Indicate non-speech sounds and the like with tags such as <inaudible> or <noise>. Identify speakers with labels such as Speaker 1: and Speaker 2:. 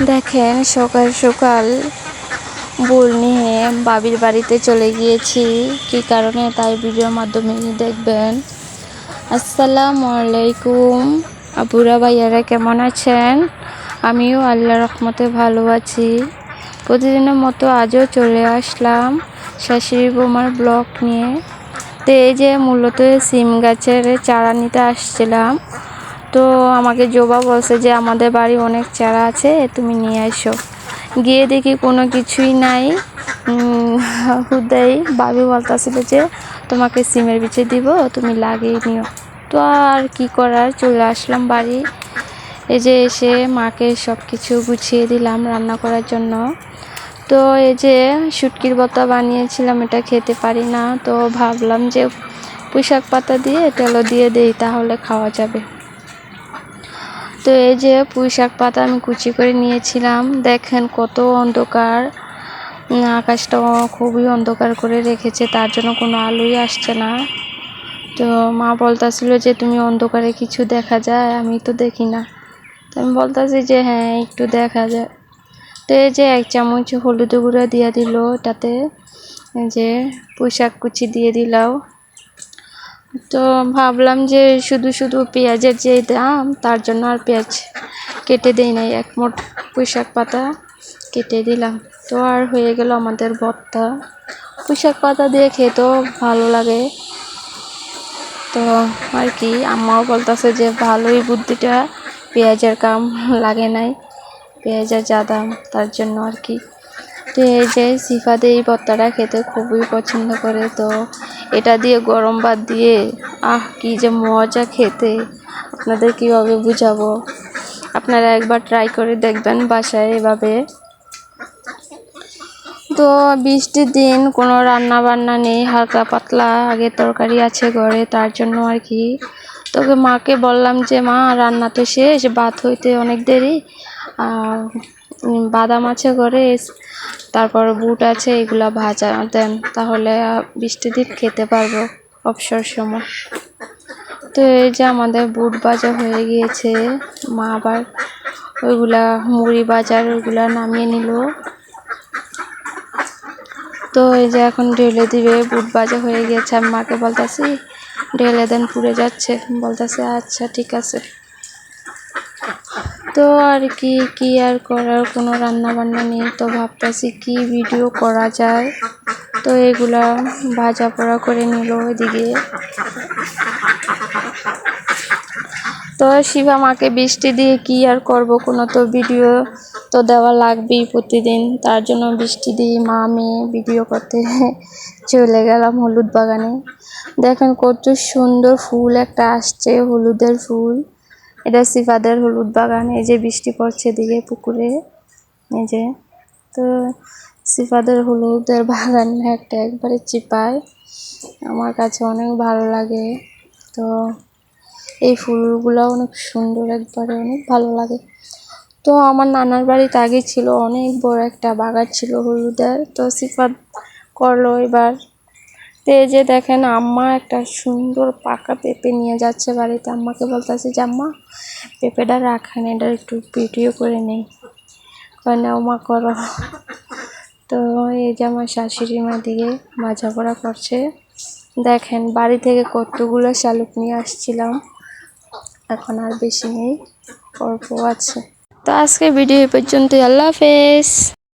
Speaker 1: দেখেন, সকাল সকাল বুল নিয়ে বাবির বাড়িতে চলে গিয়েছি। কি কারণে? তাই ভিডিওর মাধ্যমে দেখবেন। আসসালামু আলাইকুম। আপুরা, ভাইয়ারা কেমন আছেন? আমিও আল্লাহ রহমতে ভালো আছি। প্রতিদিনের মতো আজও চলে আসলাম শাশুড়ি বোমার ব্লগ নিয়ে। তো এই যে মূলত সিম গাছের চারা নিতে আসছিলাম। তো আমাকে জোবা বলছে যে আমাদের বাড়ি অনেক চারা আছে, তুমি নিয়ে আসো গিয়ে দেখি কোনো কিছুই নাই। হুদাই বাবি বলতেছিল যে তোমাকে সিমের বিচে দিব, তুমি লাগিয়ে নিও। তো আর কি করার, চলে আসলাম বাড়ি। এই যে এসে মাকে সব কিছু গুছিয়ে দিলাম রান্না করার জন্য। তো এই যে শুটকির বতা বানিয়েছিলাম, এটা খেতে পারি না। তো ভাবলাম যে পুঁইশাক পাতা দিয়ে তেলো দিয়ে দেই, তাহলে খাওয়া যাবে। তো এই যে পুঁই শাক পাতা আমি কুচি করে নিয়েছিলাম। দেখেন কত অন্ধকার। আকাশটা খুবই অন্ধকার করে রেখেছে, তার জন্য কোনো আলোই আসছে না। তো মা বলতাছিল যে, তুমি অন্ধকারে কিছু দেখা যায়? আমি তো দেখি না। তো আমি বলতাছি যে হ্যাঁ একটু দেখা যায়। তো এই যে এক চামচ হলুদ গুঁড়া দিয়ে দিল এটাতে যে পুঁই শাক কুচি দিয়ে দিলাও। তো ভাবলাম যে শুধু শুধু পেঁয়াজের যে দাম, তার জন্য আর পেঁয়াজ কেটে দেই নাই, এক মোট পাতা কেটে দিলাম। তো আর হয়ে গেল আমাদের ভর্তা। পুঁইশাক পাতা দিয়ে খেতেও ভালো লাগে। তো আর কি, আম্মাও বলতেছে যে ভালোই বুদ্ধিটা, পেঁয়াজের কাম লাগে নাই, পেঁয়াজের যা দাম, তার জন্য আর কি। তো এই যে সিফাতে এই ভর্তাটা খেতে খুবই পছন্দ করে, তো এটা দিয়ে গরম ভাত দিয়ে, আহ, কি যে মজা খেতে। আপনাদের কীভাবে বুঝাবো? আপনারা একবার ট্রাই করে দেখবেন বাসায় এভাবে। তো বৃষ্টির দিন কোনো রান্না বান্না নেই, হালকা পাতলা আগে তরকারি আছে ঘরে, তার জন্য আর কি। তোকে মাকে বললাম যে, মা, রান্না তো শেষ, ভাত হইতে অনেক দেরি। বাদাম আছে ঘরে তারপর বুট আছে, এগুলা ভাজা। দেন তাহলে বৃষ্টির দিন খেতে পারব অবসর সময়। তো এই যে আমাদের বুট ভাজা হয়ে গিয়েছে, মা আবার ওইগুলা মুড়ি বাজার ওইগুলা নামিয়ে নিল। তো এই যে এখন ঢেলে দিবে, বুট বাজা হয়ে গিয়েছে। আমি মাকে বলতেছি, ঢেলে দেন, পুড়ে যাচ্ছে। বলতেছে আচ্ছা ঠিক আছে। তো আর কি কি আর করার? কোনো রান্না বান্না নেই তো ভাবতেছি কি ভিডিও করা যায়? তো এগুলা ভাজা পোড়া করে নিল ওইদিকে। তো শিবা মাকে বৃষ্টি দিয়ে কি আর করব? কোনো তো ভিডিও তো দেওয়া লাগবেই প্রতিদিন। তার জন্য বৃষ্টি দিয়ে মা মেয়ে ভিডিও করতে <laughs> চলে গেলাম হলুদ বাগানে। দেখেন কত সুন্দর ফুল একটা আসছে, হলুদের ফুল। এটা সিফাদের হলুদ বাগান, এই যে বৃষ্টি পড়ছে দিকে পুকুরে, এই যে। তো সিফাদের হলুদের বাগান একটা একবারে চিপায়, আমার কাছে অনেক ভালো লাগে। তো এই ফুলগুলো অনেক সুন্দর একবারে, অনেক ভালো লাগে। তো আমার নানার বাড়িতে আগে ছিল অনেক বড় একটা বাগান ছিল হলুদের, তো সিফাত করল এবার। তো এই যে দেখেন আম্মা একটা সুন্দর পাকা পেঁপে নিয়ে যাচ্ছে বাড়িতে। আম্মাকে বলতেছে যে, আম্মা, পেঁপেটা রাখেন এটা একটু ভিডিও করে নেই। কয় নাও মা, করো তো এই যে আমার শাশুড়ি মা দিকে ভাজা পোড়া করছে। দেখেন বাড়ি থেকে কতগুলো শালুক নিয়ে আসছিলাম। এখন আর বেশি নেই, অল্প আছে। তো আজকে ভিডিও এই পর্যন্তই। আল্লাহ হাফেজ।